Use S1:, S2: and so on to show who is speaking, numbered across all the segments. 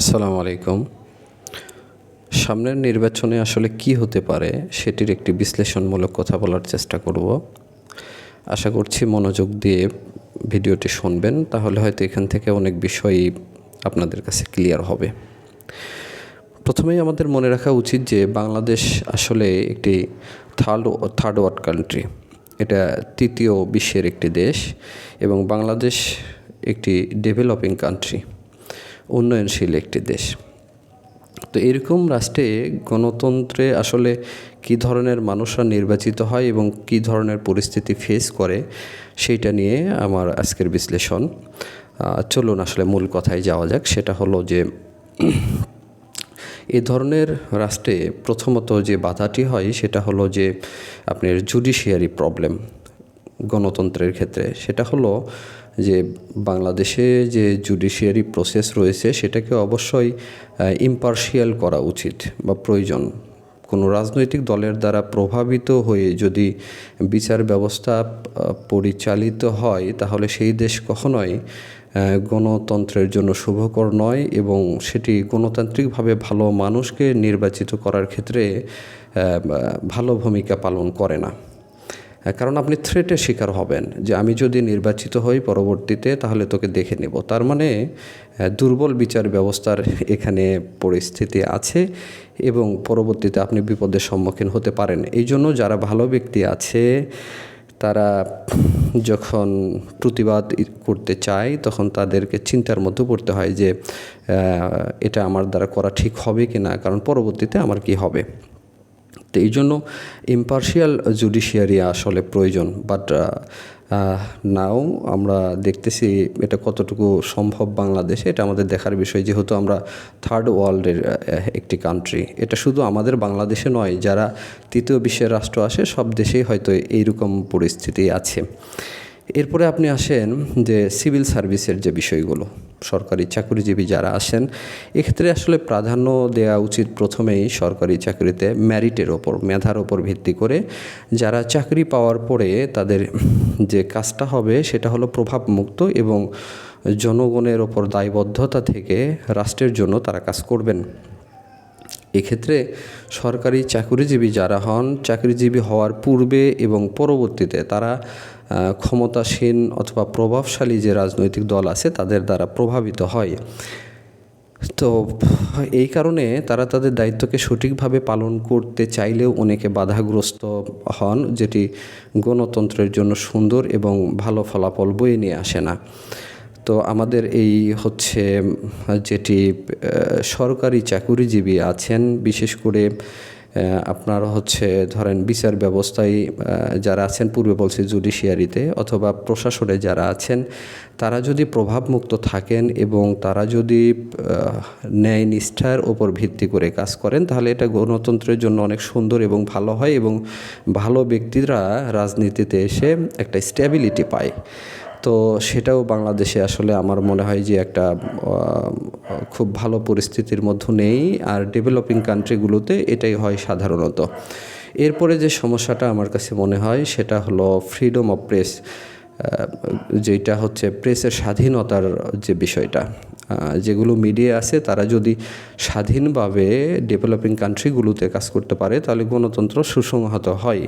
S1: আসসালামু আলাইকুম। সামনের নির্বাচনে আসলে কি হতে পারে সেটির একটি বিশ্লেষণমূলক কথা বলার চেষ্টা করব। আশা করছি মনোযোগ দিয়ে ভিডিওটি শুনবেন, তাহলে হয়তো এখান থেকে অনেক বিষয়ই আপনাদের কাছে ক্লিয়ার হবে। প্রথমেই আমাদের মনে রাখা উচিত যে বাংলাদেশ আসলে একটি থার্ড থার্ড ওয়ার্ল্ড কান্ট্রি। এটা তৃতীয় বিশ্বের একটি দেশ এবং বাংলাদেশ একটি ডেভেলপিং কান্ট্রি। উন্নয়নশীল একটি দেশ। তো এরকম রাষ্ট্রে গণতন্ত্রে আসলে কী ধরনের মানুষরা নির্বাচিত হয় এবং কী ধরনের পরিস্থিতি ফেস করে, সেইটা নিয়ে আমার আজকের বিশ্লেষণ। চলুন আসলে মূল কথায় যাওয়া যাক। সেটা হলো যে, এ ধরনের রাষ্ট্রে প্রথমত যে বাধাটি হয়, সেটা হলো যে, আপনার জুডিশিয়ারি প্রবলেম গণতন্ত্রের ক্ষেত্রে। সেটা হলো যে বাংলাদেশে যে জুডিশিয়ারি প্রসেস রয়েছে, সেটাকে অবশ্যই ইম্পার্শিয়াল করা উচিত বা প্রয়োজন। কোনো রাজনৈতিক দলের দ্বারা প্রভাবিত হয়ে যদি বিচার ব্যবস্থা পরিচালিত হয়, তাহলে সেই দেশ কখনোই গণতন্ত্রের জন্য শুভকর নয় এবং সেটি গণতান্ত্রিকভাবে ভালো মানুষকে নির্বাচিত করার ক্ষেত্রে ভালো ভূমিকা পালন করে না। কারণ আপনি থ্রেটের শিকার হবেন যে আমি যদি নির্বাচিত হই পরবর্তীতে, তাহলে তোকে দেখে নেব। তার মানে দুর্বল বিচার ব্যবস্থার এখানে পরিস্থিতি আছে এবং পরবর্তীতে আপনি বিপদের সম্মুখীন হতে পারেন। এই জন্য যারা ভালো ব্যক্তি আছে, তারা যখন প্রতিবাদ করতে চায়, তখন তাদেরকে চিন্তার মধ্যে পড়তে হয় যে এটা আমার দ্বারা করা ঠিক হবে কি না কারণ পরবর্তীতে আমার কি হবে? তো এই জন্য ইম্পার্শিয়াল জুডিশিয়ারি আসলে প্রয়োজন। বাট নাও আমরা দেখতেছি এটা কতটুকু সম্ভব বাংলাদেশে, এটা আমাদের দেখার বিষয়। যেহেতু আমরা থার্ড ওয়ার্ল্ডের একটি কান্ট্রি এটা শুধু আমাদের বাংলাদেশে নয়, যারা তৃতীয় বিশ্বের রাষ্ট্র আসে, সব দেশেই হয়তো এইরকম পরিস্থিতি আছে। এরপরে আপনি আসেন যে সিভিল সার্ভিসের যে বিষয়গুলো, সরকারি চাকরিজীবী যারা আসেন, এক্ষেত্রে আসলে প্রাধান্য দেওয়া উচিত প্রথমেই সরকারি চাকরিতে ম্যারিটের ওপর, মেধার ওপর ভিত্তি করে। যারা চাকরি পাওয়ার পরে তাদের যে কাজটা হবে সেটা হলো প্রভাবমুক্ত এবং জনগণের ওপর দায়বদ্ধতা থেকে রাষ্ট্রের জন্য তারা কাজ করবেন। এক্ষেত্রে সরকারি চাকরিজীবী যারা হন, চাকরিজীবী হওয়ার পূর্বে এবং পরবর্তীতে তারা ক্ষমতাসীন অথবা প্রভাবশালী যে রাজনৈতিক দল আছে তাদের দ্বারা প্রভাবিত হয়। তো এই কারণে তারা তাদের দায়িত্বকে সঠিকভাবে পালন করতে চাইলেও অনেকে বাধাগ্রস্ত হন, যেটি গণতন্ত্রের জন্য সুন্দর এবং ভালো ফলাফল বয়ে নিয়ে আসে না। তো আমাদের এই হচ্ছে যেটি সরকারি চাকুরিজীবী আছেন, বিশেষ করে আপনার হচ্ছে ধরেন বিচার ব্যবস্থায় যারা আছেন, পূর্বে বলছি জুডিশিয়ারিতে অথবা প্রশাসনে যারা আছেন, তারা যদি প্রভাবমুক্ত থাকেন এবং তারা যদি ন্যায় নিষ্ঠার ওপর ভিত্তি করে কাজ করেন, তাহলে এটা গণতন্ত্রের জন্য অনেক সুন্দর এবং ভালো হয় এবং ভালো ব্যক্তিরা রাজনীতিতে এসে একটা স্ট্যাবিলিটি পায়। তো সেটাও বাংলাদেশে আসলে আমার মনে হয় যে একটা খুব ভালো পরিস্থিতির মধ্যে নেই। আর ডেভেলপিং কান্ট্রিগুলোতে এটাই হয় সাধারণত। এরপরে যে সমস্যাটা আমার কাছে মনে হয়, সেটা হলো ফ্রিডম অফ প্রেস যেটা হচ্ছে প্রেসের স্বাধীনতার যে বিষয়টা যেগুলো মিডিয়া আছে, তারা যদি স্বাধীনভাবে ডেভেলপিং কান্ট্রিগুলোতে কাজ করতে পারে, তাহলে গণতন্ত্র সুসংহত হয়।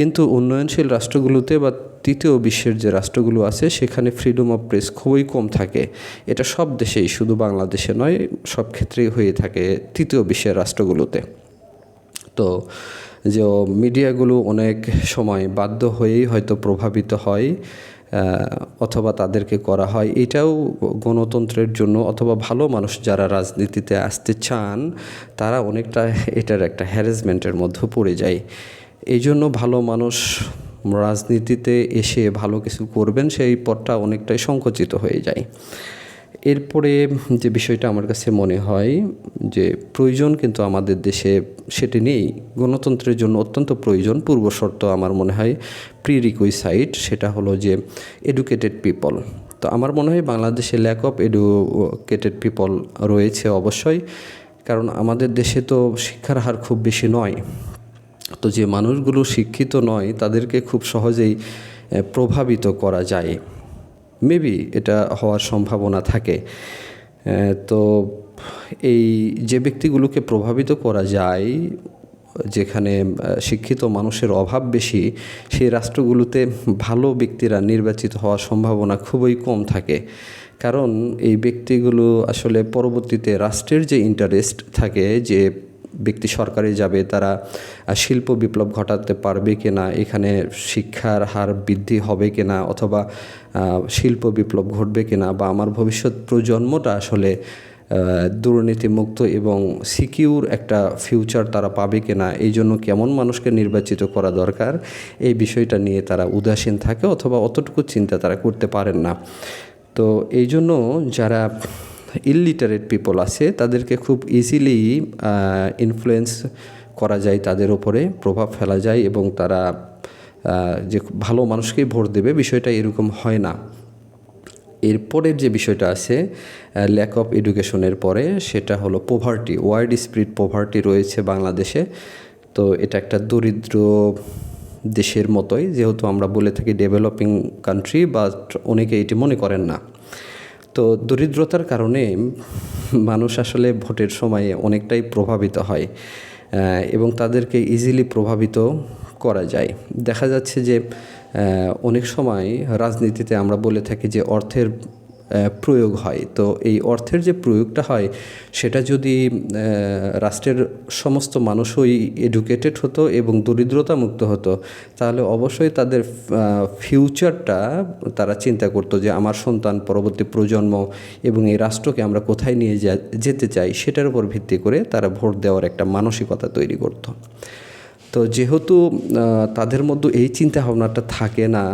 S1: কিন্তু উন্নয়নশীল রাষ্ট্রগুলোতে বা তৃতীয় বিশ্বের যে রাষ্ট্রগুলো আছে, সেখানে ফ্রিডম অফ প্রেস খুবই কম থাকে। এটা সব দেশেই, শুধু বাংলাদেশে নয়, সব ক্ষেত্রেই হয়ে থাকে তৃতীয় বিশ্বের রাষ্ট্রগুলোতে। তো যে মিডিয়াগুলো অনেক সময় বাধ্য হয়েই হয়তো প্রভাবিত হয় অথবা তাদেরকে করা হয়, এটাও গণতন্ত্রের জন্য অথবা ভালো মানুষ যারা রাজনীতিতে আসতে চান, তারা অনেকটা এটার একটা হ্যারাসমেন্টের মধ্যে পড়ে যায়। এই জন্য ভালো মানুষ রাজনীতিতে এসে ভালো কিছু করবেন, সেই পথটা অনেকটাই সংকুচিত হয়ে যায়। এরপরে যে বিষয়টা আমার কাছে মনে হয় যে প্রয়োজন কিন্তু আমাদের দেশে সেটি নেই। গণতন্ত্রের জন্য অত্যন্ত প্রয়োজন। পূর্ব শর্ত আমার মনে হয় প্রি রিকুইসাইট সেটা হলো যে এডুকেটেড পিপল তো আমার মনে হয় বাংলাদেশে ল্যাক অফ এডুকেটেড পিপল রয়েছে অবশ্যই, কারণ আমাদের দেশে তো শিক্ষার হার খুব বেশি নয়। তো যে মানুষগুলো শিক্ষিত নয়, তাদেরকে খুব সহজেই প্রভাবিত করা যায়। মেবি এটা হওয়ার সম্ভাবনা থাকে। তো এই যে ব্যক্তিগুলোকে প্রভাবিত করা যায়, যেখানে শিক্ষিত মানুষের অভাব বেশি, সেই রাষ্ট্রগুলোতে ভালো ব্যক্তিরা নির্বাচিত হওয়ার সম্ভাবনা খুবই কম থাকে। কারণ এই ব্যক্তিগুলো আসলে পরবর্তীতে রাষ্ট্রের যে ইন্টারেস্ট থাকে, যে ব্যক্তি সরকারে যাবে, তারা শিল্প বিপ্লব ঘটাতে পারবে কিনা, এখানে শিক্ষার হার বৃদ্ধি হবে কিনা, অথবা শিল্প বিপ্লব ঘটবে কিনা, বা আমার ভবিষ্যৎ প্রজন্মটা আসলে দুর্নীতিমুক্ত এবং সিকিউর একটা ফিউচার তারা পাবে কিনা, এই জন্য কেমন মানুষকে নির্বাচিত করা দরকার, এই বিষয়টা নিয়ে তারা উদাসীন থাকে, অথবা অতটুকু চিন্তা তারা করতে পারেন না। তো এই জন্য যারা ইললিটারেট পিপল আছে, তাদেরকে খুব ইজিলি ইনফ্লুয়েন্স করা যায়, তাদের ওপরে প্রভাব ফেলা যায় এবং তারা যে ভালো মানুষকেই ভোট দেবে বিষয়টা এরকম হয় না। এরপরের যে বিষয়টা আছে ল্যাক অফ এডুকেশনের পরে সেটা হলো পোভার্টি ওয়াইড স্প্রিড পোভার্টি রয়েছে বাংলাদেশে। তো এটা একটা দরিদ্র দেশের মতোই, যেহেতু আমরা বলে থাকি ডেভেলপিং কান্ট্রি বাট অনেকে এটি মনে করেন না। তো দরিদ্রতার কারণে মানুষ আসলে ভোটের সময়ে অনেকটাই প্রভাবিত হয় এবং তাদেরকে ইজিলি প্রভাবিত করা যায়। দেখা যাচ্ছে যে অনেক সময় রাজনীতিতে আমরা বলে থাকি যে অর্থের প্রয়োগ হয়। তো এই অর্থের যে প্রয়োগটা হয়, সেটা যদি রাষ্ট্রের সমস্ত মানুষই এডুকেটেড হতো এবং দরিদ্রতা মুক্ত হতো, তাহলে অবশ্যই তাদের ফিউচারটা তারা চিন্তা করতো যে আমার সন্তান পরবর্তী প্রজন্ম এবং এই রাষ্ট্রকে আমরা কোথায় নিয়ে যেতে চাই, সেটার উপর ভিত্তি করে তারা ভোট দেওয়ার একটা মানসিকতা তৈরি করতো। তো যেহেতু তাদের মধ্যে এই চিন্তা ভাবনাটা থাকে না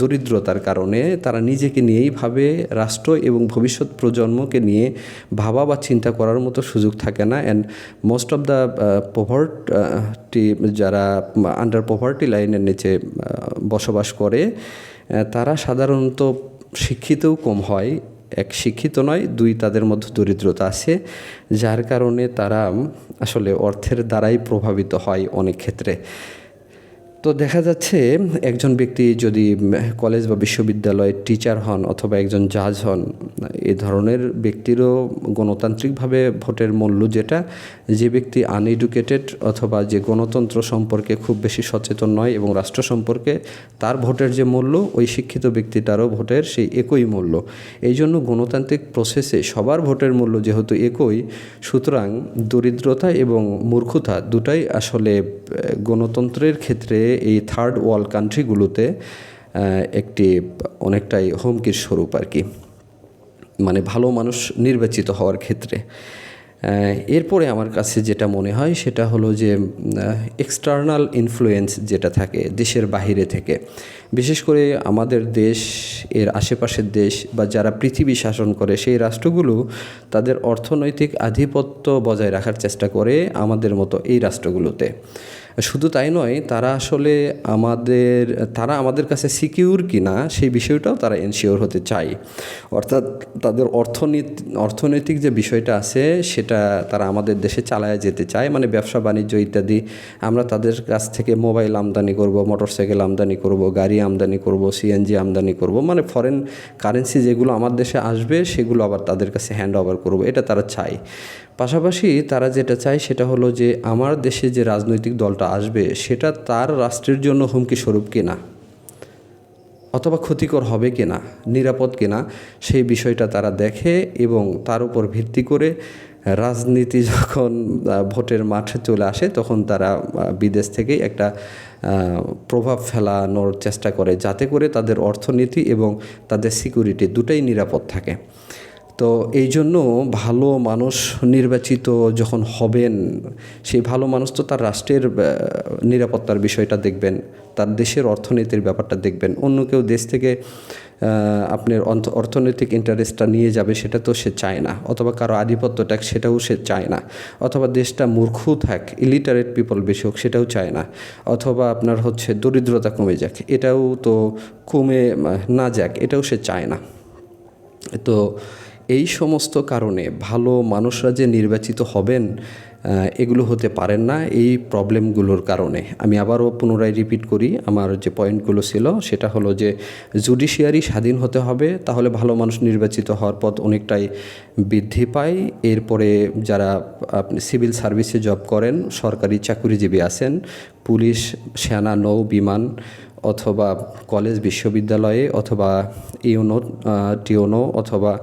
S1: দরিদ্রতার কারণে, তারা নিজেকে নিয়েই ভাবে রাষ্ট্র এবং ভবিষ্যৎ প্রজন্মকে নিয়ে ভাবা বা চিন্তা করার মতো সুযোগ থাকে না। And most of the poverty যারা আন্ডার পভার্টি লাইনের নিচে বসবাস করে তারা সাধারণত শিক্ষিতও কম হয়। এক শিক্ষিত নয়, দুই তাদের মধ্যে দরিদ্রতা আছে, যার কারণে তারা আসলে অর্থের দ্বারাই প্রভাবিত হয় অনেক ক্ষেত্রে। তো দেখা যাচ্ছে একজন ব্যক্তি যদি কলেজ বা বিশ্ববিদ্যালয়ের টিচার হন অথবা একজন জাজ হন, এ ধরনের ব্যক্তিরও গণতান্ত্রিকভাবে ভোটের মূল্য যেটা, যে ব্যক্তি আনএডুকেটেড অথবা যে গণতন্ত্র সম্পর্কে খুব বেশি সচেতন নয় এবং রাষ্ট্র সম্পর্কে তার ভোটের যে মূল্য, ওই শিক্ষিত ব্যক্তিটারও ভোটের সেই একই মূল্য। এই জন্য গণতান্ত্রিক প্রসেসে সবার ভোটের মূল্য যেহেতু একই, সুতরাং দরিদ্রতা এবং মূর্খতা দুটাই আসলে গণতন্ত্রের ক্ষেত্রে এই থার্ড ওয়ার্ল্ড কান্ট্রিগুলোতে একটি অনেকটাই হুমকির স্বরূপ আর কি। মানে ভালো মানুষ নির্বাচিত হওয়ার ক্ষেত্রে। এরপরে আমার কাছে যেটা মনে হয়, সেটা হলো যে এক্সটার্নাল ইনফ্লুয়েন্স যেটা থাকে দেশের বাহিরে থেকে। বিশেষ করে আমাদের দেশ, এর আশেপাশের দেশ বা যারা পৃথিবী শাসন করে, সেই রাষ্ট্রগুলো তাদের অর্থনৈতিক আধিপত্য বজায় রাখার চেষ্টা করে আমাদের মতো এই রাষ্ট্রগুলোতে। শুধু তাই নয়, তারা আসলে আমাদের, তারা আমাদের কাছে সিকিউর কিনা সেই বিষয়টাও তারা এনশিওর হতে চায়। অর্থাৎ তাদের অর্থনীতি, অর্থনৈতিক যে বিষয়টা আছে, সেটা তারা আমাদের দেশে চালায় যেতে চায়। মানে ব্যবসা, বাণিজ্য ইত্যাদি, আমরা তাদের কাছ থেকে মোবাইল আমদানি করব মোটরসাইকেল আমদানি করব, গাড়ি আমদানি করব সিএনজি আমদানি করব। মানে ফরেন কারেন্সি যেগুলো আমার দেশে আসবে, সেগুলো আবার তাদের কাছে হ্যান্ড ওভার করব। এটা তারা চায়। পাশাপাশি তারা যেটা চায় সেটা হলো যে আমার দেশে যে রাজনৈতিক দলটা আসবে, সেটা তার রাষ্ট্রের জন্য হুমকি স্বরূপ কিনা? অথবা ক্ষতিকর হবে কিনা? নিরাপদ কিনা? সেই বিষয়টা তারা দেখে এবং তার উপর ভিত্তি করে রাজনীতি যখন ভোটের মাঠে চলে আসে, তখন তারা বিদেশ থেকেই একটা প্রভাব ফেলানোর চেষ্টা করে, যাতে করে তাদের অর্থনীতি এবং তাদের সিকিউরিটি দুটাই নিরাপদ থাকে। তো এই জন্য ভালো মানুষ নির্বাচিত যখন হবেন, সেই ভালো মানুষ তো তার রাষ্ট্রের নিরাপত্তার বিষয়টা দেখবেন, তার দেশের অর্থনীতির ব্যাপারটা দেখবেন। অন্য কেউ দেশ থেকে আপনার অর্থনৈতিক ইন্টারেস্টটা নিয়ে যাবে, সেটা তো সে চায় না। অথবা কারও আধিপত্য সেটাও সে চায় না। অথবা দেশটা মূর্খ থাক ইলিটারেট পিপল বেশি হোক, সেটাও চায় না। অথবা আপনার হচ্ছে দরিদ্রতা কমে যাক, এটাও তো কমে না যাক, এটাও সে চায় না। তো এই সমস্ত কারণে ভালো মানুষরা যে নির্বাচিত হবেন এগুলো হতে পারেন না এই প্রবলেমগুলোর কারণে। আমি আবারও পুনরায় রিপিট করি, আমার যে পয়েন্টগুলো ছিল সেটা হলো যে জুডিশিয়ারি স্বাধীন হতে হবে, তাহলে ভালো মানুষ নির্বাচিত হওয়ার পথ অনেকটাই বৃদ্ধি পায়। এরপরে যারা আপনি সিভিল সার্ভিসে জব করেন, সরকারি চাকুরিজীবী আছেন, পুলিশ, সেনা, নৌ, বিমান অথবা কলেজ, বিশ্ববিদ্যালয়ে অথবা ইউনো টিউনো অথবা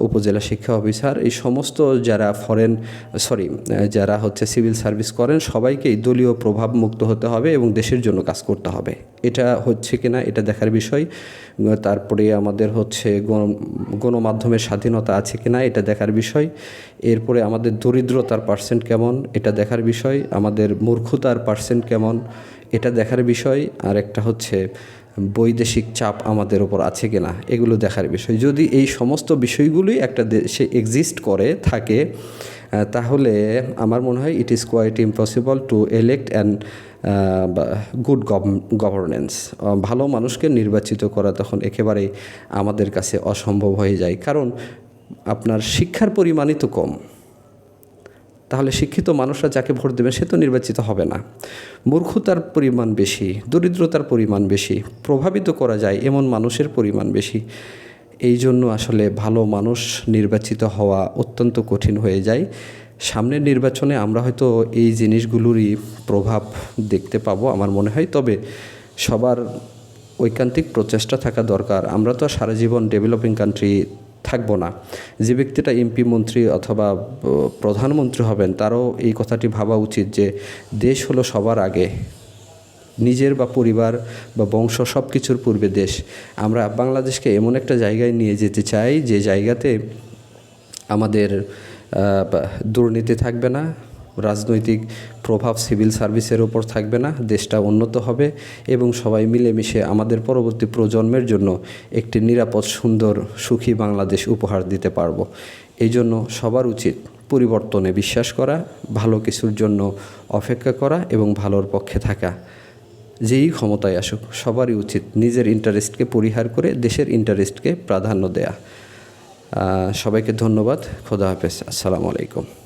S1: উপজেলা শিক্ষা অফিসার, এই সমস্ত যারা ফরেন সরি যারা হচ্ছে সিভিল সার্ভিস করেন, সবাইকেই দলীয় প্রভাব মুক্ত হতে হবে এবং দেশের জন্য কাজ করতে হবে। এটা হচ্ছে কিনা, এটা দেখার বিষয়। তারপরে আমাদের হচ্ছে গণ- গণমাধ্যমের স্বাধীনতা আছে কিনা, এটা দেখার বিষয়। এরপরে আমাদের দরিদ্রতার পার্সেন্ট কেমন, এটা দেখার বিষয়। আমাদের মূর্খতার পার্সেন্ট কেমন এটা দেখার বিষয়, আর একটা হচ্ছে, বৈদেশিক চাপ আমাদের ওপর আছে কিনা, এগুলো দেখার বিষয়। যদি এই সমস্ত বিষয়গুলোই একটা দেশে এক্সিস্ট করে, থাকে তাহলে আমার মনে হয় it is quite impossible to elect and good governance ভালো মানুষকে নির্বাচিত করা তখন একেবারেই আমাদের কাছে অসম্ভব হয়ে যায়। কারণ আপনার শিক্ষার পরিমাণই তো কম। তাহলে শিক্ষিত মানুষরা যাকে ভোট দেবে সে তো নির্বাচিত হবে না। মূর্খতার পরিমাণ বেশি, দরিদ্রতার পরিমাণ বেশি, প্রভাবিত করা যায় এমন মানুষের পরিমাণ বেশি। এই জন্য আসলে ভালো মানুষ নির্বাচিত হওয়া অত্যন্ত কঠিন হয়ে যায়। সামনের নির্বাচনে আমরা হয়তো এই জিনিসগুলোরই প্রভাব দেখতে পাবো আমার মনে হয়। তবে সবার ঐকান্তিক প্রচেষ্টা থাকা দরকার। আমরা তো সারা জীবন ডেভেলপিং কান্ট্রি থাকব না। যে ব্যক্তিটা এমপি মন্ত্রী অথবা প্রধানমন্ত্রী হবেন, তারও এই কথাটি ভাবা উচিত যে দেশ হলো সবার আগে। নিজের বা পরিবার বা বংশ সব কিছুর পূর্বে দেশ। আমরা বাংলাদেশকে এমন একটা জায়গায় নিয়ে যেতে চাই যে জায়গাতে আমাদের দুর্নীতি থাকবে না, রাজনৈতিক প্রভাব সিভিল সার্ভিসের ওপর থাকবে না, দেশটা উন্নত হবে এবং সবাই মিলেমিশে আমাদের পরবর্তী প্রজন্মের জন্য একটি নিরাপদ, সুন্দর, সুখী বাংলাদেশ উপহার দিতে পারব। এই জন্য সবার উচিত পরিবর্তনে বিশ্বাস করা, ভালো কিছুর জন্য অপেক্ষা করা এবং ভালোর পক্ষে থাকা। যেই ক্ষমতায় আসুক, সবারই উচিত নিজের ইন্টারেস্টকে পরিহার করে দেশের ইন্টারেস্টকে প্রাধান্য দেয়া। সবাইকে ধন্যবাদ, খোদা হাফেজ, আসসালামু আলাইকুম।